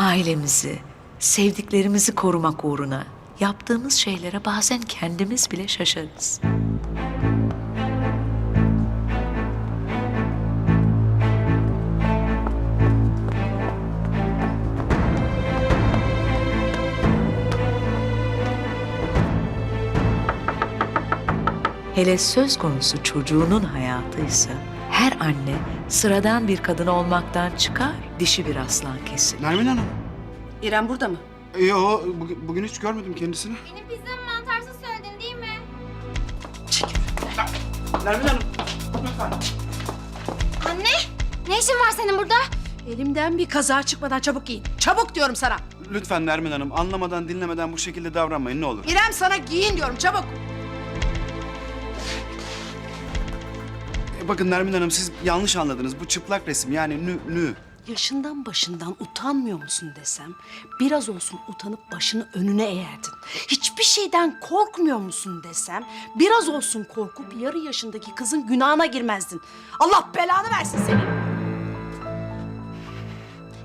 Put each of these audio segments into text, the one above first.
ailemizi, sevdiklerimizi korumak uğruna yaptığımız şeylere bazen kendimiz bile şaşarız. Hele söz konusu çocuğunun hayatıysa her anne sıradan bir kadın olmaktan çıkar, dişi bir aslan kesilir. Nermin Hanım. İrem burada mı? Yo, bugün, bugün hiç görmedim kendisini. Benim pizzamı mantarsız söyledin değil mi? Nermin Hanım, lütfen. Anne, ne işin var senin burada? Elimden bir kaza çıkmadan çabuk giyin. Çabuk diyorum sana. Lütfen Nermin Hanım, anlamadan, dinlemeden bu şekilde davranmayın ne olur. İrem sana giyin diyorum çabuk. E, bakın Nermin Hanım, siz yanlış anladınız. Bu çıplak resim yani nü, nü. Yaşından başından utanmıyor musun desem, biraz olsun utanıp başını önüne eğerdin. Hiçbir şeyden korkmuyor musun desem, biraz olsun korkup yarı yaşındaki kızın günahına girmezdin. Allah belanı versin seni.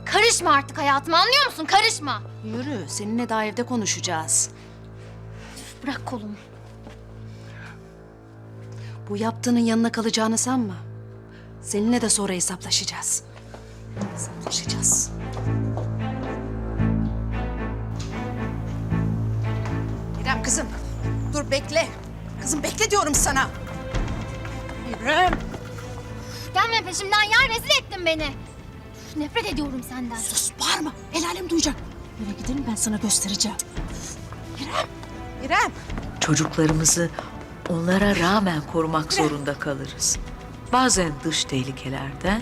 Karışma artık hayatıma anlıyor musun? Karışma. Yürü, seninle daha evde konuşacağız. Bırak kolumu. Bu yaptığının yanına kalacağını sanma. Seninle de sonra hesaplaşacağız. Hesaplaşacağız. İrem kızım, dur bekle. Kızım bekle diyorum sana. İrem. Gelme peşimden ya rezil ettin beni. Nefret ediyorum senden. Sus bağırma. El alem duyacak. Yürü gidelim ben sana göstereceğim. İrem. İrem. Çocuklarımızı onlara rağmen korumak zorunda kalırız. Bazen dış tehlikelerden,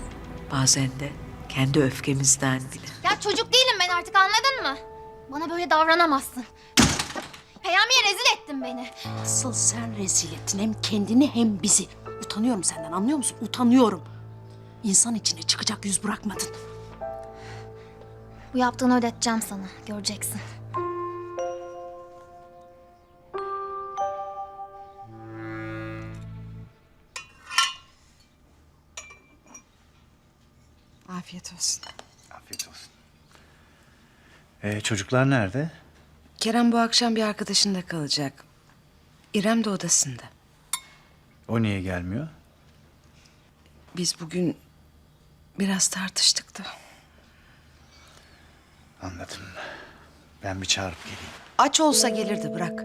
bazen de kendi öfkemizden bile. Ya çocuk değilim ben artık anladın mı? Bana böyle davranamazsın. Peyami'ye rezil ettin beni. Asıl sen rezil ettin hem kendini hem bizi. Utanıyorum senden anlıyor musun? Utanıyorum. İnsan içine çıkacak yüz bırakmadın. Bu yaptığını ödeteceğim sana. Göreceksin. Afiyet olsun. Afiyet olsun. Ee, çocuklar nerede? Kerem bu akşam bir arkadaşında kalacak. İrem de odasında. O niye gelmiyor? Biz bugün biraz tartıştık da. Anladım. Ben bir çağırıp geleyim. Aç olsa gelirdi bırak.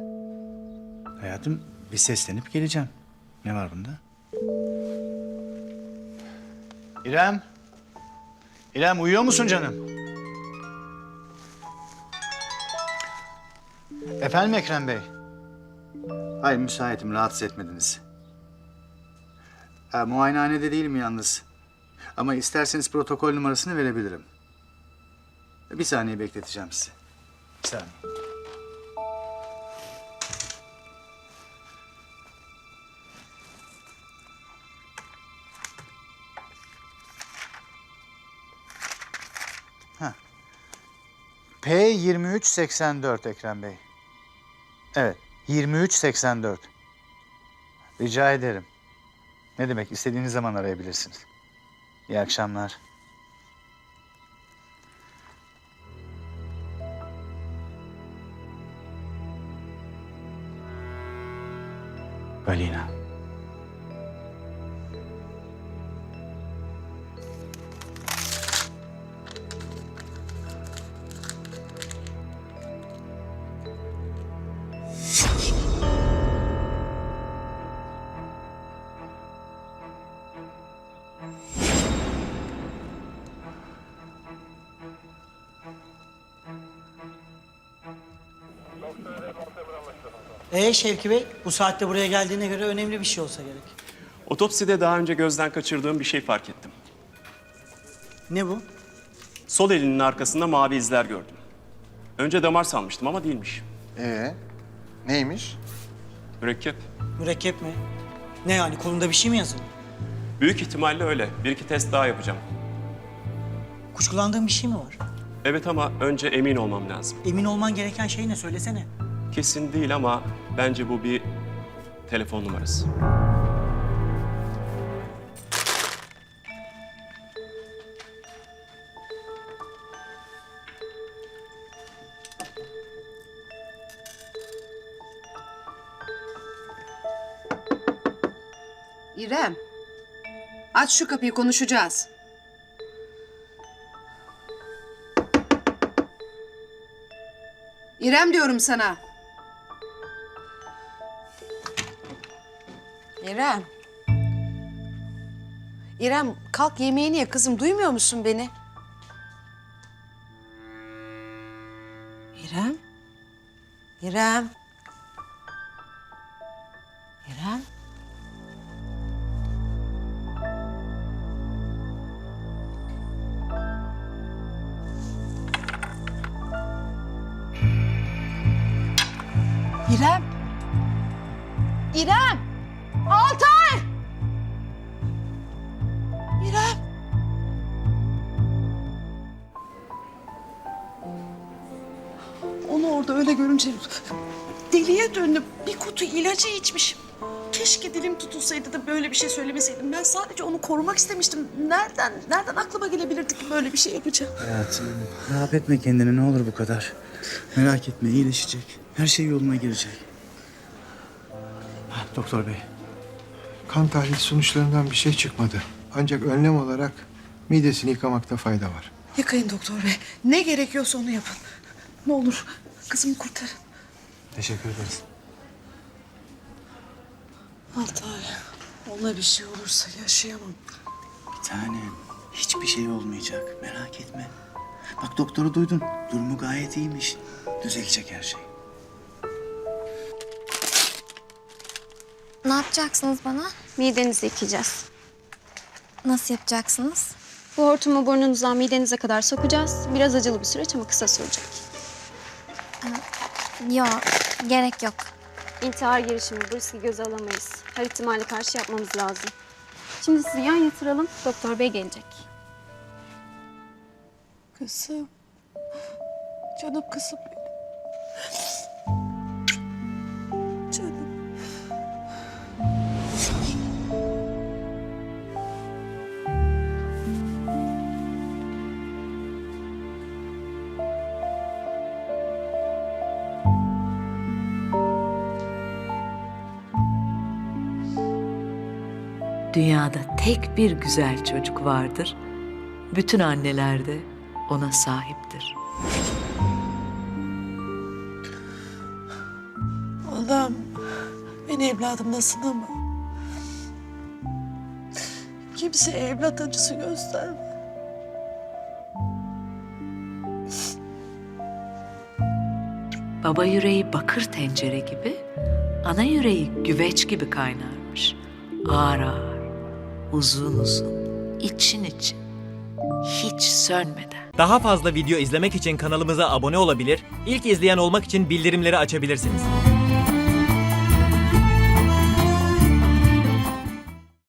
Hayatım bir seslenip geleceğim. Ne var bunda? İrem. İrem uyuyor musun canım? Efendim Ekrem Bey? Hayır müsaitim rahatsız etmediniz. Ha, muayenehanede değilim yalnız. Ama isterseniz protokol numarasını verebilirim. Bir saniye bekleteceğim sizi. Bir saniye. P2384 Ekrem Bey. Evet, 2384. Rica ederim. Ne demek, istediğiniz zaman arayabilirsiniz. İyi akşamlar. Galina. Ee Şevki Bey, bu saatte buraya geldiğine göre önemli bir şey olsa gerek. Otopside daha önce gözden kaçırdığım bir şey fark ettim. Ne bu? Sol elinin arkasında mavi izler gördüm. Önce damar sanmıştım ama değilmiş. Ee, neymiş? Mürekkep. Mürekkep mi? Ne yani, kolunda bir şey mi yazılı? Büyük ihtimalle öyle. Bir iki test daha yapacağım. Kuşkulandığın bir şey mi var? Evet ama önce emin olmam lazım. Emin olman gereken şey ne, söylesene. Kesin değil ama bence bu bir telefon numarası. İrem. Aç şu kapıyı konuşacağız. İrem diyorum sana. İrem. İrem kalk yemeğini ye kızım duymuyor musun beni? İrem. İrem. İrem. İrem. İrem. Altay. İrem. Onu orada öyle görünce deliye döndüm. Bir kutu ilacı içmişim. Keşke dilim tutulsaydı da böyle bir şey söylemeseydim. Ben sadece onu korumak istemiştim. Nereden, nereden aklıma gelebilirdi ki böyle bir şey yapacağım? Hayatım rahat etme kendini ne olur bu kadar. Merak etme iyileşecek. Her şey yoluna girecek. Ha, doktor bey. Kan tahlil sonuçlarından bir şey çıkmadı. Ancak önlem olarak midesini yıkamakta fayda var. Yıkayın doktor bey. Ne gerekiyorsa onu yapın. Ne olur kızımı kurtarın. Teşekkür ederiz. Altay, ona bir şey olursa yaşayamam. Bir tanem hiçbir şey olmayacak merak etme. Bak doktoru duydun. Durumu gayet iyiymiş. Düzelecek her şey. Ne yapacaksınız bana? Midenizi yıkayacağız. Nasıl yapacaksınız? Bu hortumu burnunuzdan midenize kadar sokacağız. Biraz acılı bir süreç ama kısa sürecek. Yok, gerek yok. İntihar girişimi bu riski göze alamayız. Her ihtimale karşı yapmamız lazım. Şimdi sizi yan yatıralım. Doktor bey gelecek. Kızım. Canım kızım Dünyada tek bir güzel çocuk vardır. Bütün anneler de ona sahiptir. Allah'ım beni evladımdan sınama. Kimseye evlat acısı gösterme. Baba yüreği bakır tencere gibi, ana yüreği güveç gibi kaynarmış. Ağır ağır, uzun uzun, için için, hiç sönmeden. Daha fazla video izlemek için kanalımıza abone olabilir, ilk izleyen olmak için bildirimleri açabilirsiniz.